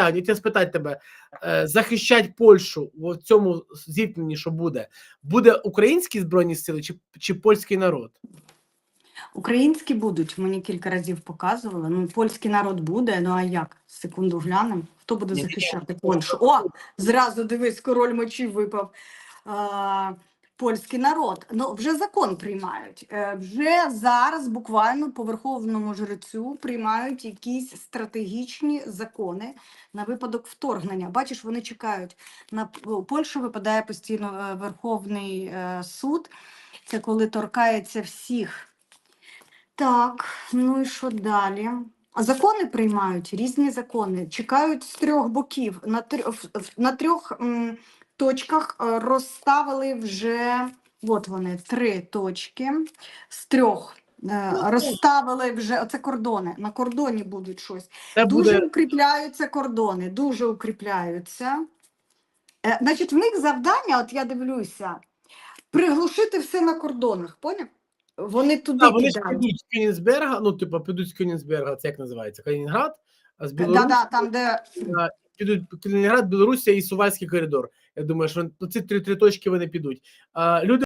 Так, я тебе спитати тебе, е, захищать Польщу в цьому зіткненні, що буде, буде українські збройні сили чи, чи польський народ? Українські будуть, мені кілька разів показували. Ну, польський народ буде, ну а як? Секунду глянемо. Хто буде захищати Польщу? О, зразу дивись, король мечів випав. А, польський народ. Ну, вже закон приймають. Е, Вже зараз буквально по верховному жрецю приймають якісь стратегічні закони на випадок вторгнення. Бачиш, вони чекають. На Польщу випадає постійно е, Верховний е, суд. Це коли торкається всіх. Так, ну і що далі? А закони приймають різні закони, чекають з трьох боків. На, трьох, на трьох точках е, розставили вже от вони, три точки з трьох. е, Розставили вже оце кордони. На кордоні будуть щось. Це Дуже буде укріпляються кордони, дуже укріпляються. Е, значить, в них завдання, от я дивлюся, приглушити все на кордонах, поняв? Вони туди а, вони ж підуть з Кенігсберга, ну, типу, підуть з Кенігсберга, це як називається? Калінінград, а з Да, да, там, де підуть Калінінград, Білорусія і Сувальський коридор. Я думаю, що ці три, три точки вони підуть. А, люди